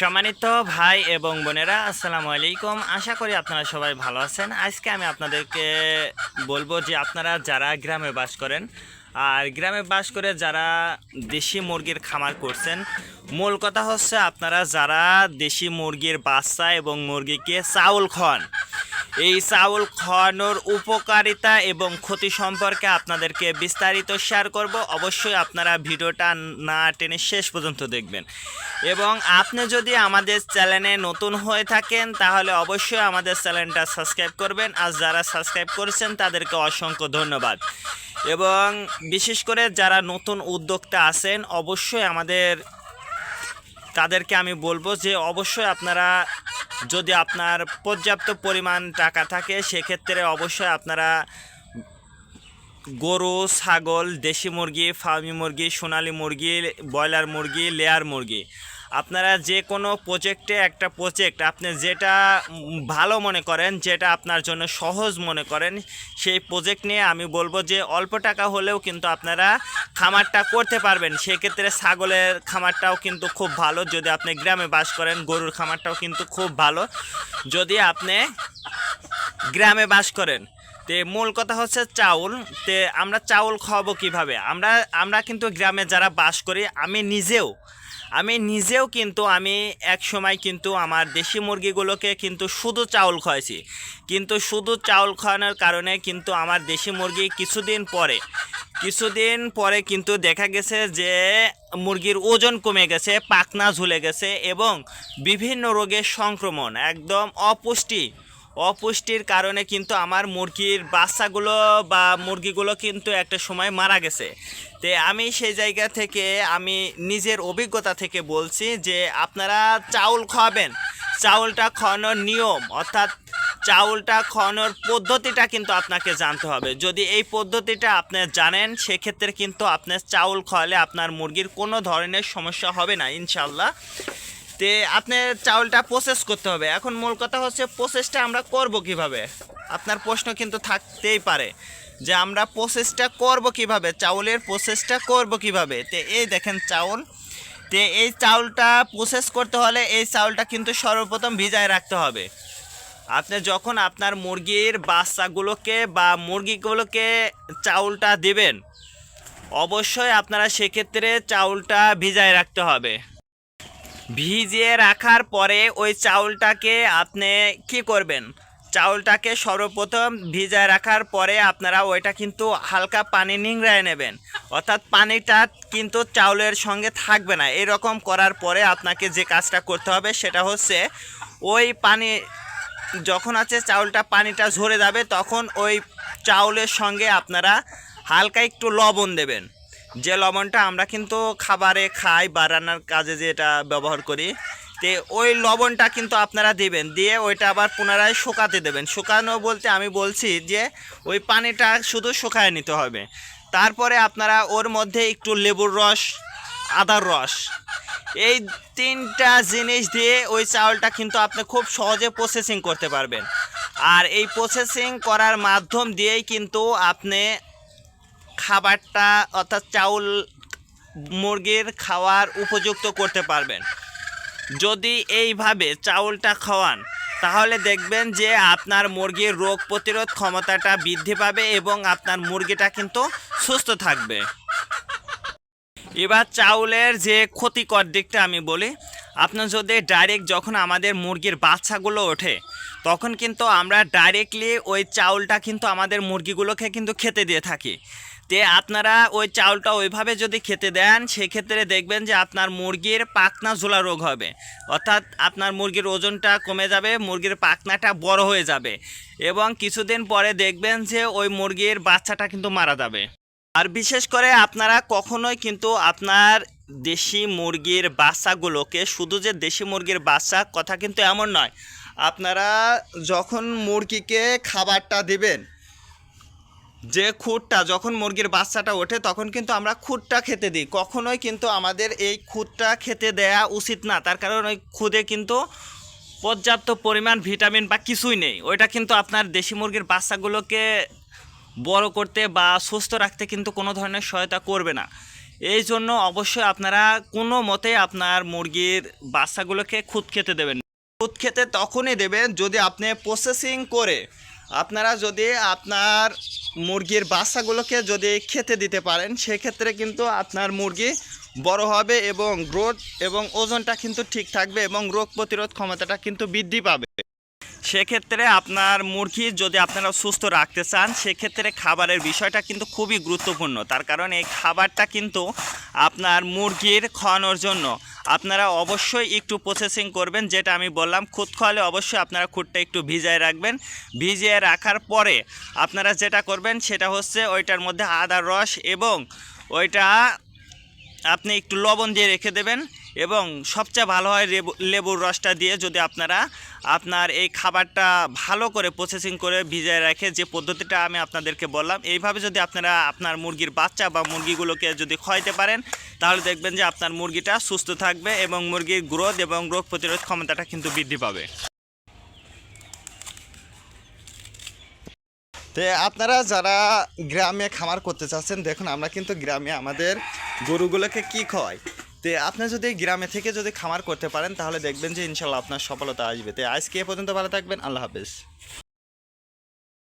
সম্মানিত ভাই এবং বোনেরা, আসসালামু আলাইকুম। আশা করি আপনারা সবাই ভালো আছেন। আজকে আমি আপনাদেরকে বলব যে আপনারা যারা গ্রামে বাস করেন, আর গ্রামে বাস করে যারা দেশি মুরগির খামার করছেন, মূল কথা হচ্ছে আপনারা যারা দেশি মুরগির বাচ্চা এবং মুরগিকে চাউল খান এই চাউল খাওয়ানোর উপকারিতা এবং ক্ষতি সম্পর্কে আপনাদেরকে বিস্তারিত শেয়ার করব। অবশ্যই আপনারা ভিডিওটা না টেনে শেষ পর্যন্ত দেখবেন। এবং আপনি যদি আমাদের চ্যানেলে নতুন হয়ে থাকেন, তাহলে অবশ্যই আমাদের চ্যানেলটা সাবস্ক্রাইব করবেন। আর যারা সাবস্ক্রাইব করেছেন, তাদেরকে অসংখ্য ধন্যবাদ। এবং বিশেষ করে যারা নতুন উদ্যোক্তা আছেন, অবশ্যই আমাদের, তাদেরকে আমি বলব যে অবশ্যই আপনারা যদি আপনার পর্যাপ্ত পরিমাণ টাকা থাকে, সেক্ষেত্রে অবশ্যই আপনারা গরু, ছাগল, দেশি মুরগি, ফার্মি মুরগি, সোনালি মুরগি, ব্রয়লার মুরগি, লেয়ার মুরগি আপনারা যে কোনো প্রজেক্টে একটা প্রজেক্ট আপনি যেটা ভালো মনে করেন, যেটা আপনার জন্য সহজ মনে করেন, সেই প্রজেক্ট নিয়ে আমি বলব যে অল্প টাকা হলেও কিন্তু আপনারা খামারটা করতে পারবেন। সেক্ষেত্রে ছাগলের খামারটাও কিন্তু খুব ভালো। যদি আপনি গ্রামে বাস করেন, গরুর খামারটাও কিন্তু খুব ভালো। যদি আপনি গ্রামে বাস করেন, তে মূল কথা হচ্ছে চাউল। তে আমরা চাউল খাওয়াবো কীভাবে? আমরা আমরা কিন্তু গ্রামে যারা বাস করি, আমি নিজেও আমি নিজেও কিন্তু, আমি এক সময় কিন্তু আমার দেশি মুরগিগুলোকে কিন্তু শুধু চাউল খাওয়াইছি। কিন্তু শুধু চাউল খাওয়ানোর কারণে কিন্তু আমার দেশি মুরগি কিছুদিন পরে কিছুদিন পরে কিন্তু দেখা গেছে যে মুরগির ওজন কমে গেছে, পাখনা ঝুলে গেছে এবং বিভিন্ন রোগের সংক্রমণ, একদম অপুষ্টি অপুষ্টির কারণে কিন্তু আমার মুরগির বাচ্চাগুলো বা মুরগিগুলো কিন্তু একটা সময় মারা গেছে। তে আমি সেই জায়গা থেকে আমি নিজের অভিজ্ঞতা থেকে বলছি যে আপনারা চাউল খাওয়াবেন। চাউলটা খাওয়ানোর নিয়ম অর্থাৎ চাউলটা খাওয়ানোর পদ্ধতিটা কিন্তু আপনাকে জানতে হবে। যদি এই পদ্ধতিটা আপনি জানেন, সেক্ষেত্রে কিন্তু আপনার চাউল খাওয়ালে আপনার মুরগির কোনো ধরনের সমস্যা হবে না ইনশাল্লাহ তে আপনি চাউলটা প্রসেস করতে হবে। এখন মূল কথা হচ্ছে প্রসেসটা আমরা করব কীভাবে? আপনার প্রশ্ন কিন্তু থাকতেই পারে যে আমরা প্রসেসটা করব কীভাবে? চাউলের প্রসেসটা করব কীভাবে? তে এই দেখেন চাউল। তে এই চাউলটা প্রসেস করতে হলে এই চাউলটা কিন্তু সর্বপ্রথম ভিজায় রাখতে হবে। আপনি যখন আপনার মুরগির বাচ্চাগুলোকে বা মুরগিগুলোকে চাউলটা দেবেন, অবশ্যই আপনারা সেক্ষেত্রে চাউলটা ভিজায় রাখতে হবে। ভিজিয়ে রাখার পরে ওই চাউলটাকে আপনি কি করবেন? চাউলটাকে সর্বপ্রথম ভিজায় রাখার পরে আপনারা ওইটা কিন্তু হালকা পানি নিংড়ায় নেবেন। অর্থাৎ পানিটা কিন্তু চাউলের সঙ্গে থাকবে না। এরকম করার পরে আপনাকে যে কাজটা করতে হবে সেটা হচ্ছে ওই পানি, যখন আছে চাউলটা পানিটা ঝরে যাবে তখন ওই চাউলের সঙ্গে আপনারা হালকা একটু লবণ দেবেন। যে লবণটা আমরা কিন্তু খাবারে খাই বা রান্নার কাজে যেটা ব্যবহার করি, তে ওই লবণটা কিন্তু আপনারা দিবেন, দিয়ে ওইটা আবার পুনরায় শুকাতে দেবেন। শুকানো বলতে আমি বলছি যে ওই পানিটা শুধু শুকায় নিতে হবে। তারপরে আপনারা ওর মধ্যে একটু লেবুর রস, আদার রস, এই তিনটা জিনিস দিয়ে ওই চাউলটা কিন্তু আপনি খুব সহজে প্রসেসিং করতে পারবেন। আর এই প্রসেসিং করার মাধ্যম দিয়েই কিন্তু আপনি খাবারটা অর্থাৎ চাউল মুরগির খাওয়ার উপযুক্ত করতে পারবেন। যদি এইভাবে চাউলটা খাওয়ান, তাহলে দেখবেন যে আপনার মুরগির রোগ প্রতিরোধ ক্ষমতাটা বৃদ্ধি পাবে এবং আপনার মুরগিটা কিন্তু সুস্থ থাকবে। এবার চাউলের যে ক্ষতিকর দিকটা আমি বলি আপনার যদি ডাইরেক্ট যখন আমাদের মুরগির বাচ্চাগুলো ওঠে, তখন কিন্তু আমরা ডাইরেক্টলি ওই চাউলটা কিন্তু আমাদের মুরগিগুলোকে কিন্তু খেতে দিয়ে থাকি। তে আপনারা ওই চাউলটা ওইভাবে যদি খেতে দেন, সেক্ষেত্রে দেখবেন যে আপনার মুরগির পাখনা ঝোলা রোগ হবে। অর্থাৎ আপনার মুরগির ওজনটা কমে যাবে, মুরগির পাখনাটা বড় হয়ে যাবে এবং কিছুদিন পরে দেখবেন যে ওই মুরগির বাচ্চাটা কিন্তু মারা যাবে। আর বিশেষ করে আপনারা কখনোই কিন্তু আপনার দেশি মুরগির বাচ্চাগুলোকে, শুধু যে দেশি মুরগির বাচ্চা কথা কিন্তু এমন নয়, আপনারা যখন মুরগিকে খাবারটা দিবেন যে খুঁটটা যখন মুরগির বাচ্চাটা ওঠে, তখন কিন্তু আমরা খুঁটটা খেতে দিই। কখনোই কিন্তু আমাদের এই খুঁটটা খেতে দেয়া উচিত না। তার কারণ ওই খুদে কিন্তু পর্যাপ্ত পরিমাণ ভিটামিন বা কিছুই নেই। ওইটা কিন্তু আপনার দেশি মুরগির বাচ্চাগুলোকে বড় করতে বা সুস্থ রাখতে কিন্তু কোনো ধরনের সহায়তা করবে না। এই জন্য অবশ্যই আপনারা কোনো মতে আপনার মুরগির বাচ্চাগুলোকে খুদ খেতে দেবেন। খুদ খেতে তখনই দেবেন যদি আপনি প্রসেসিং করে আপনারা যদি আপনার মুরগির বাচ্চাগুলোকে যদি খেতে দিতে পারেন, সেক্ষেত্রে কিন্তু আপনার মুরগি বড় হবে এবং গ্রোথ এবং ওজনটা কিন্তু ঠিক থাকবে এবং রোগ প্রতিরোধ ক্ষমতাটা কিন্তু বৃদ্ধি পাবে। সেক্ষেত্রে আপনার মুরগি যদি আপনারা সুস্থ রাখতে চান, সেক্ষেত্রে খাবারের বিষয়টা কিন্তু খুবই গুরুত্বপূর্ণ। তার কারণ এই খাবারটা কিন্তু আপনার মুরগির খাওয়ানোর জন্য আপনারা অবশ্যই একটু প্রসেসিং করবেন, যেটা আমি বললাম, খুদ খোয়ালে অবশ্যই আপনারা খুদটা একটু ভিজায় রাখবেন। ভিজিয়ে রাখার পরে আপনারা যেটা করবেন, সেটা হচ্ছে ওইটার মধ্যে আদার রস এবং ওইটা আপনি একটু লবণ দিয়ে রেখে দেবেন। এবং সবচেয়ে ভালো হয় লেবু লেবুর রসটা দিয়ে যদি আপনারা আপনার এই খাবারটা ভালো করে প্রসেসিং করে ভিজিয়ে রাখে যে পদ্ধতিটা আমি আপনাদেরকে বললাম, এইভাবে যদি আপনারা আপনার মুরগির বাচ্চা বা মুরগিগুলোকে যদি খাওয়াইতে পারেন, তাহলে দেখবেন যে আপনার মুরগিটা সুস্থ থাকবে এবং মুরগির গ্রোথ এবং রোগ প্রতিরোধ ক্ষমতাটা কিন্তু বৃদ্ধি পাবে। তো আপনারা যারা গ্রামে খামার করতে চাচ্ছেন, দেখুন আমরা কিন্তু গ্রামে আমাদের গরুগুলোকে কি খাওয়াই তো আপনি যদি গ্রামে থেকে যদি খামার করতে পারেন, তাহলে দেখবেন যে ইনশাল্লাহ আপনার সফলতা আসবে। তো আজকে এ পর্যন্ত ভালো থাকবেন, আল্লাহ হাফেজ।